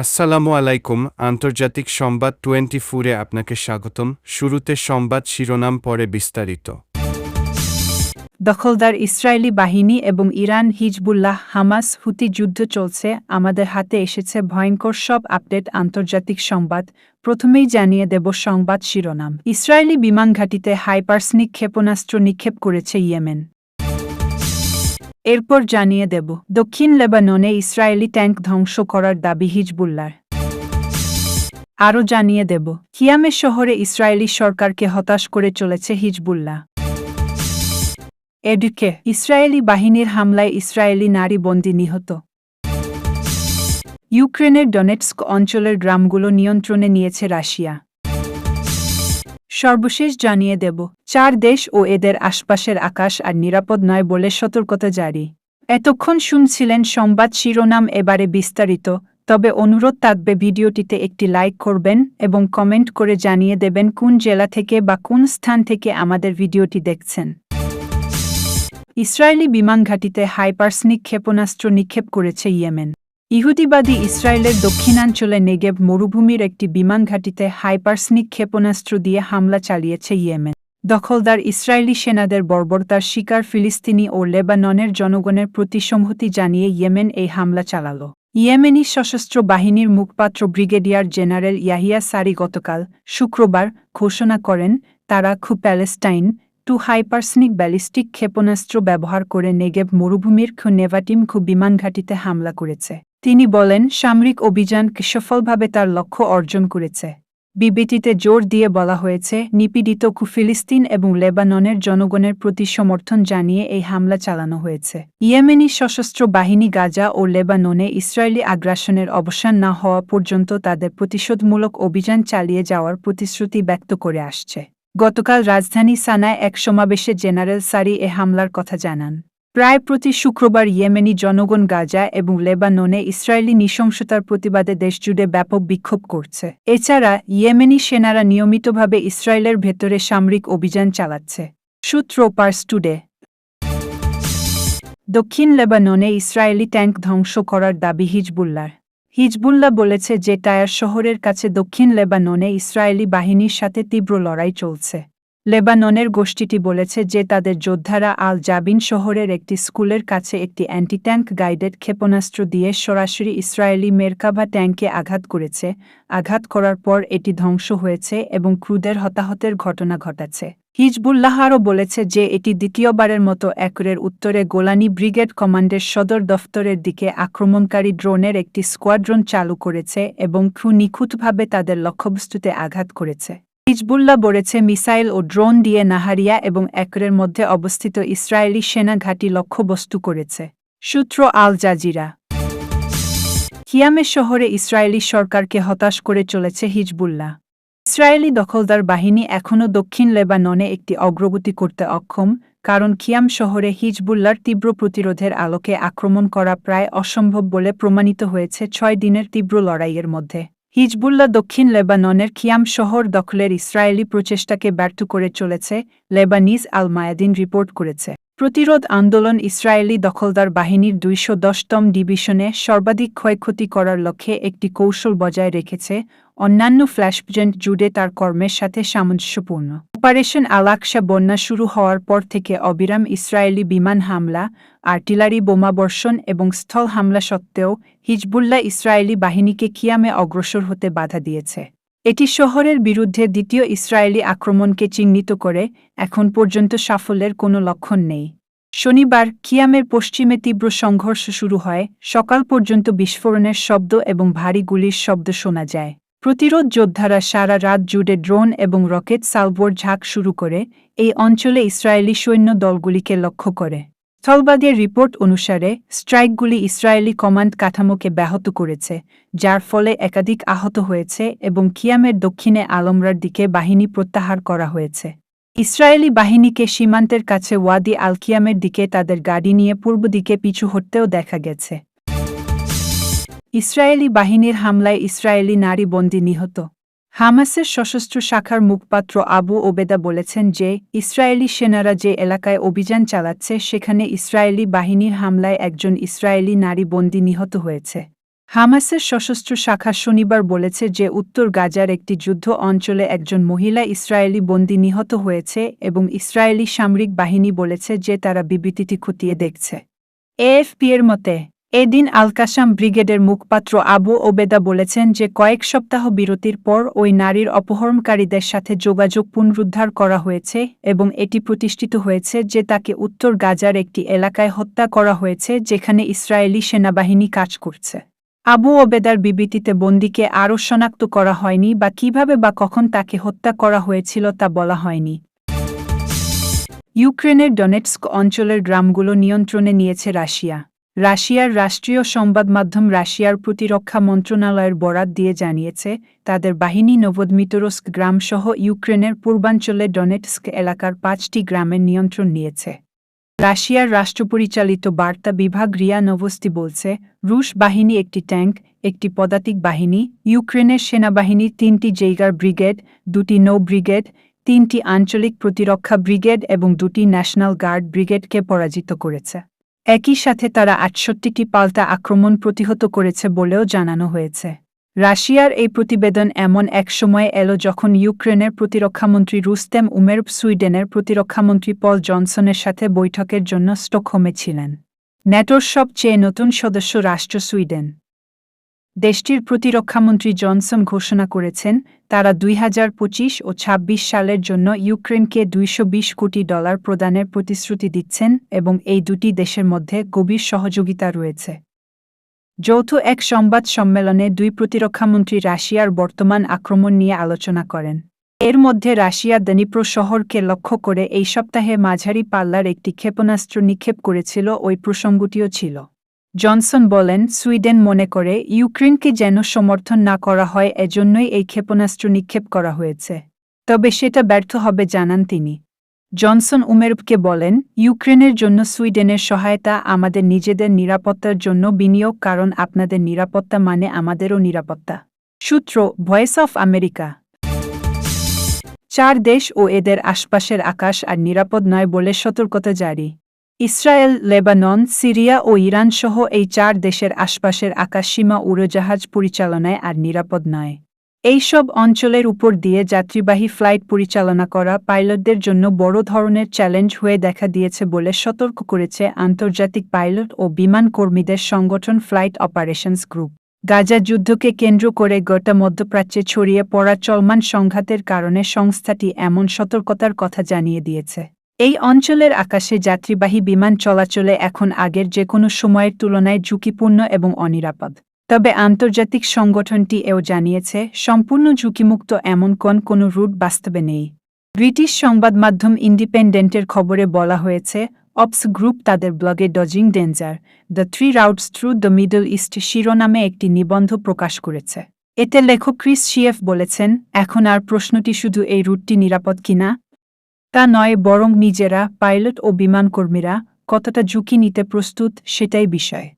আসসালামু আলাইকুম, আন্তর্জাতিক সংবাদ টোয়েন্টি ফোরে আপনাকে স্বাগতম। শুরুতে সংবাদ শিরোনাম, পরে বিস্তারিত। দখলদার ইসরায়েলি বাহিনী এবং ইরান, হিজবুল্লাহ, হামাস, হুতি যুদ্ধ চলছে। আমাদের হাতে এসেছে ভয়ঙ্কর সব আপডেট, আন্তর্জাতিক সংবাদ। প্রথমেই জানিয়ে দেব সংবাদ শিরোনাম। ইসরায়েলি বিমান ঘাঁটিতে হাইপারসনিক ক্ষেপণাস্ত্র নিক্ষেপ করেছে ইয়েমেন। এরপর জানিয়ে দেব, দক্ষিণ লেবাননে ইসরায়েলি ট্যাঙ্ক ধ্বংস করার দাবি হিজবুল্লার আরও জানিয়ে দেব, কিয়ামে শহরে ইসরায়েলি সরকারকে হতাশ করে চলেছে হিজবুল্লাহ। এদিকে, ইসরায়েলি বাহিনীর হামলায় ইসরায়েলি নারী বন্দী নিহত। ইউক্রেনের ডনেটস্ক অঞ্চলের গ্রামগুলো নিয়ন্ত্রণে নিয়েছে রাশিয়া। সর্বশেষ জানিয়ে দেব, চার দেশ ও এদের আশপাশের আকাশ আর নিরাপদ নয় বলে সতর্কতা জারি। এতক্ষণ শুনছিলেন সংবাদ শিরোনাম এবারে বিস্তারিত, তবে অনুরোধ থাকবে ভিডিওটিতে একটি লাইক করবেন এবং কমেন্ট করে জানিয়ে দেবেন কোন জেলা থেকে বা কোন স্থান থেকে আমাদের ভিডিওটি দেখছেন। ইসরায়েলি বিমান ঘাঁটিতে হাইপারসনিক ক্ষেপণাস্ত্র নিক্ষেপ করেছে ইয়েমেন। ইহুদিবাদী ইসরায়েলের দক্ষিণাঞ্চলে নেগেব মরুভূমির একটি বিমান ঘাঁটিতে হাইপারসনিক ক্ষেপণাস্ত্র দিয়ে হামলা চালিয়েছে ইয়েমেন। দখলদার ইসরায়েলি সেনাদের বর্বরতার শিকার ফিলিস্তিনি ও লেবাননের জনগণের প্রতি সংহতি জানিয়ে ইয়েমেন এই হামলা চালাল। ইয়েমেনি সশস্ত্র বাহিনীর মুখপাত্র ব্রিগেডিয়ার জেনারেল ইয়াহিয়া সারি গতকাল শুক্রবার ঘোষণা করেন, তারা খু প্যালেস্টাইন, টু হাইপারসনিক ব্যালিস্টিক ক্ষেপণাস্ত্র ব্যবহার করে নেগেব মরুভূমির খু নেভাটিম খু বিমান ঘাঁটিতে হামলা করেছে। তিনি বলেন, সামরিক অভিযান সফলভাবে তার লক্ষ্য অর্জন করেছে। বিবৃতিতে জোর দিয়ে বলা হয়েছে, নিপীড়িত ফিলিস্তিন এবং লেবাননের জনগণের প্রতি সমর্থন জানিয়ে এই হামলা চালানো হয়েছে। ইয়েমেনি সশস্ত্র বাহিনী গাজা ও লেবাননে ইসরায়েলি আগ্রাসনের অবসান না হওয়া পর্যন্ত তাদের প্রতিশোধমূলক অভিযান চালিয়ে যাওয়ার প্রতিশ্রুতি ব্যক্ত করে আসছে। গতকাল রাজধানী সানায় এক সমাবেশে জেনারেল সারি এ হামলার কথা জানান। প্রায় প্রতি শুক্রবার ইয়েমেনি জনগণ গাজা এবং লেবাননে ইসরায়েলি নৃশংসতার প্রতিবাদে দেশজুড়ে ব্যাপক বিক্ষোভ করছে। এছাড়া ইয়েমেনি সেনারা নিয়মিতভাবে ইসরায়েলের ভেতরে সামরিক অভিযান চালাচ্ছে। সূত্র পার্স টুডে। দক্ষিণ লেবাননে ইসরায়েলি ট্যাঙ্ক ধ্বংস করার দাবি হিজবুল্লার হিজবুল্লাহ বলেছে যে টায়ার শহরের কাছে দক্ষিণ লেবাননে ইসরায়েলি বাহিনীর সাথে তীব্র লড়াই চলছে। লেবাননের গোষ্ঠীটি বলেছে যে তাদের যোদ্ধারা আল জাবিন শহরের একটি স্কুলের কাছে একটি অ্যান্টি ট্যাঙ্ক গাইডেড ক্ষেপণাস্ত্র দিয়ে সরাসরি ইসরায়েলি মেরকাভা ট্যাঙ্কে আঘাত করেছে। আঘাত করার পর এটি ধ্বংস হয়েছে এবং ক্রুদের হতাহতের ঘটনা ঘটাচ্ছে হিজবুল্লাহ আরও বলেছে যে এটি দ্বিতীয়বারের মতো একরের উত্তরে গোলানি ব্রিগেড কমান্ডের সদর দফতরের দিকে আক্রমণকারী ড্রোনের একটি স্কোয়াড্রন চালু করেছে এবং ক্রু নিখুঁতভাবে তাদের লক্ষ্যবস্তুতে আঘাত করেছে। হিজবুল্লাহ বলেছে, মিসাইল ও ড্রোন দিয়ে নাহারিয়া এবং একরের মধ্যে অবস্থিত ইসরায়েলি সেনা ঘাঁটি লক্ষ্যবস্তু করেছে। সূত্র আল জাজিরা। কিয়ামে শহরে ইসরায়েলি সরকারকে হতাশ করে চলেছে হিজবুল্লাহ। ইসরায়েলি দখলদার বাহিনী এখনও দক্ষিণ লেবাননে একটি অগ্রগতি করতে অক্ষম, কারণ খিয়াম শহরে হিজবুল্লার তীব্র প্রতিরোধের আলোকে আক্রমণ করা প্রায় অসম্ভব বলে প্রমাণিত হয়েছে ছয় দিনের তীব্র লড়াইয়ের মধ্যে। হিজবুল্লাহ দক্ষিণ লেবাননের খিয়াম শহর দখলের ইসরায়েলি প্রচেষ্টাকে ব্যর্থ করে চলেছে লেবানিজ আল মায়াদিন রিপোর্ট করেছে। প্রতিরোধ আন্দোলন ইসরায়েলি দখলদার বাহিনীর দুইশো দশতম ডিভিশনে সর্বাধিক ক্ষয়ক্ষতি করার লক্ষ্যে একটি কৌশল বজায় রেখেছে, অন্যান্য ফ্ল্যাশপজেন্ট জুড়ে তার কর্মের সাথে সামঞ্জস্যপূর্ণ। অপারেশন আলাকশা বন্যা শুরু হওয়ার পর থেকে অবিরাম ইসরায়েলি বিমান হামলা, আর্টিলারি বোমাবর্ষণ এবং স্থল হামলা সত্ত্বেও হিজবুল্লাহ ইসরায়েলি বাহিনীকে কিয়ামে অগ্রসর হতে বাধা দিয়েছে। এটি শহরের বিরুদ্ধে দ্বিতীয় ইসরায়েলি আক্রমণকে চিহ্নিত করে এখন পর্যন্ত সাফল্যের কোনো লক্ষণ নেই। শনিবার কিয়ামের পশ্চিমে তীব্র সংঘর্ষ শুরু হয়, সকাল পর্যন্ত বিস্ফোরণের শব্দ এবং ভারী গুলির শব্দ শোনা যায়। প্রতিরোধ যোদ্ধারা সারা রাত জুড়ে ড্রোন এবং রকেট সালবোর ঝাঁক শুরু করে, এই অঞ্চলে ইসরায়েলি সৈন্য দলগুলিকে লক্ষ্য করে। স্থলবাদের রিপোর্ট অনুসারে, স্ট্রাইকগুলি ইসরায়েলি কমান্ড কাঠামোকে ব্যাহত করেছে, যার ফলে একাধিক আহত হয়েছে এবং কিয়ামের দক্ষিণে আলমরার দিকে বাহিনী প্রত্যাহার করা হয়েছে। ইসরায়েলি বাহিনীকে সীমান্তের কাছে ওয়াদি আলকিয়ামের দিকে তাদের গাড়ি নিয়ে পূর্ব দিকে পিছু হটতেও দেখা গেছে। ইসরায়েলি বাহিনীর হামলায় ইসরায়েলি নারী বন্দী নিহত। হামাসের সশস্ত্র শাখার মুখপাত্র আবু ওবেদা বলেছেন যে, ইসরায়েলি সেনারা যে এলাকায় অভিযান চালাচ্ছে, সেখানে ইসরায়েলি বাহিনীর হামলায় একজন ইসরায়েলি নারী বন্দী নিহত হয়েছে। হামাসের সশস্ত্র শাখা শনিবার বলেছে যে উত্তর গাজার একটি যুদ্ধ অঞ্চলে একজন মহিলা ইসরায়েলি বন্দী নিহত হয়েছে এবং ইসরায়েলি সামরিক বাহিনী বলেছে যে তারা বিবৃতিটি খতিয়ে দেখছে। এএফপি এর মতে, এদিন আলকাসাম ব্রিগেডের মুখপাত্র আবু ওবেদা বলেছেন যে কয়েক সপ্তাহ বিরতির পর ওই নারীর অপহরণকারীদের সাথে যোগাযোগ পুনরুদ্ধার করা হয়েছে এবং এটি প্রতিষ্ঠিত হয়েছে যে তাকে উত্তর গাজার একটি এলাকায় হত্যা করা হয়েছে যেখানে ইসরায়েলি সেনাবাহিনী কাজ করছে। আবু ওবেদার বিবৃতিতে বন্দিকে আরও শনাক্ত করা হয়নি বা কীভাবে বা কখন তাকে হত্যা করা হয়েছিল তা বলা হয়নি। ইউক্রেনের ডনেটস্ক অঞ্চলের গ্রামগুলো নিয়ন্ত্রণে নিয়েছে রাশিয়া। রাশিয়ার রাষ্ট্রীয় সংবাদ মাধ্যম রাশিয়ার প্রতিরক্ষা মন্ত্রণালয়ের বরাত দিয়ে জানিয়েছে, তাদের বাহিনী নভোদমিতরস্ক গ্রামসহ ইউক্রেনের পূর্বাঞ্চলে ডনেটস্ক এলাকার পাঁচটি গ্রামের নিয়ন্ত্রণ নিয়েছে। রাশিয়ার রাষ্ট্রপরিচালিত বার্তা বিভাগ রিয়া নভস্তি বলছে, রুশ বাহিনী একটি ট্যাঙ্ক, একটি পদাতিক বাহিনী, ইউক্রেনের সেনাবাহিনী, তিনটি জেইগার ব্রিগেড, দুটি নৌ ব্রিগেড, তিনটি আঞ্চলিক প্রতিরক্ষা ব্রিগেড এবং দুটি ন্যাশনাল গার্ড ব্রিগেডকে পরাজিত করেছে। একই সাথে তারা আটষট্টিটি পাল্টা আক্রমণ প্রতিহত করেছে বলেও জানানো হয়েছে। রাশিয়ার এই প্রতিবেদন এমন এক সময়ে এলো যখন ইউক্রেনের প্রতিরক্ষামন্ত্রী রুস্তেম উমের সুইডেনের প্রতিরক্ষামন্ত্রী পল জনসনের সাথে বৈঠকের জন্য স্টকহোমে ছিলেন। ন্যাটোর সবচেয়ে নতুন সদস্য রাষ্ট্র সুইডেন। দেশটির প্রতিরক্ষামন্ত্রী জনসন ঘোষণা করেছেন, তারা দুই হাজার পঁচিশ ও ২৬ সালের জন্য ইউক্রেনকে দুইশো বিশ কোটি ডলার প্রদানের প্রতিশ্রুতি দিচ্ছেন এবং এই দুটি দেশের মধ্যে গভীর সহযোগিতা রয়েছে। যৌথ এক সংবাদ সম্মেলনে দুই প্রতিরক্ষামন্ত্রী রাশিয়ার বর্তমান আক্রমণ নিয়ে আলোচনা করেন। এর মধ্যে রাশিয়া দনিপ্রো শহরকে লক্ষ্য করে এই সপ্তাহে মাঝারি পাল্লার একটি ক্ষেপণাস্ত্র নিক্ষেপ করেছিল, ওই প্রসঙ্গটিও ছিল। জনসন বলেন, সুইডেন মনে করে, ইউক্রেনকে যেন সমর্থন না করা হয়, এজন্যই এই ক্ষেপণাস্ত্র নিক্ষেপ করা হয়েছে। তবে সেটা ব্যর্থ হবে, জানান তিনি। জনসন উমেরবকে বলেন, ইউক্রেনের জন্য সুইডেনের সহায়তা আমাদের নিজেদের নিরাপত্তার জন্য বিনিয়োগ, কারণ আপনাদের নিরাপত্তা মানে আমাদেরও নিরাপত্তা। সূত্র ভয়েস অফ আমেরিকা। চার দেশ ও এদের আশপাশের আকাশ আর নিরাপদ নয় বলে সতর্কতা জারি। ইসরায়েল, লেবানন, সিরিয়া ও ইরান সহ এই চার দেশের আশপাশের আকাশসীমা উড়োজাহাজ পরিচালনায় আর নিরাপদ নয়। এইসব অঞ্চলের উপর দিয়ে যাত্রীবাহী ফ্লাইট পরিচালনা করা পাইলটদের জন্য বড় ধরনের চ্যালেঞ্জ হয়ে দেখা দিয়েছে বলে সতর্ক করেছে আন্তর্জাতিক পাইলট ও বিমান কর্মীদের সংগঠন ফ্লাইট অপারেশনস গ্রুপ। গাজা যুদ্ধকে কেন্দ্র করে গোটা মধ্যপ্রাচ্যে ছড়িয়ে পড়া চলমান সংঘাতের কারণে সংস্থাটি এমন সতর্কতার কথা জানিয়ে দিয়েছে। এই অঞ্চলের আকাশে যাত্রীবাহী বিমান চলাচলে এখন আগের যে কোনো সময়ের তুলনায় ঝুঁকিপূর্ণ এবং অনিরাপদ। তবে আন্তর্জাতিক সংগঠনটি এও জানিয়েছে, সম্পূর্ণ ঝুঁকিমুক্ত এমন কোন কোনো রুট বাস্তবে নেই। ব্রিটিশ সংবাদ মাধ্যম ইন্ডিপেন্ডেন্টের খবরে বলা হয়েছে, অপস গ্রুপ তাদের ব্লগে dodging danger, the three routes through the Middle East শিরোনামে একটি নিবন্ধ প্রকাশ করেছে। এতে লেখক ক্রিস শিয়েফ বলেছেন, এখন আর প্রশ্নটি শুধু এই রুটটি নিরাপদ কিনা? তা নয়, বরং নিজেরা, পাইলট ও বিমানকর্মীরা, কতটা ঝুঁকি নিতে প্রস্তুত সেটাই বিষয়।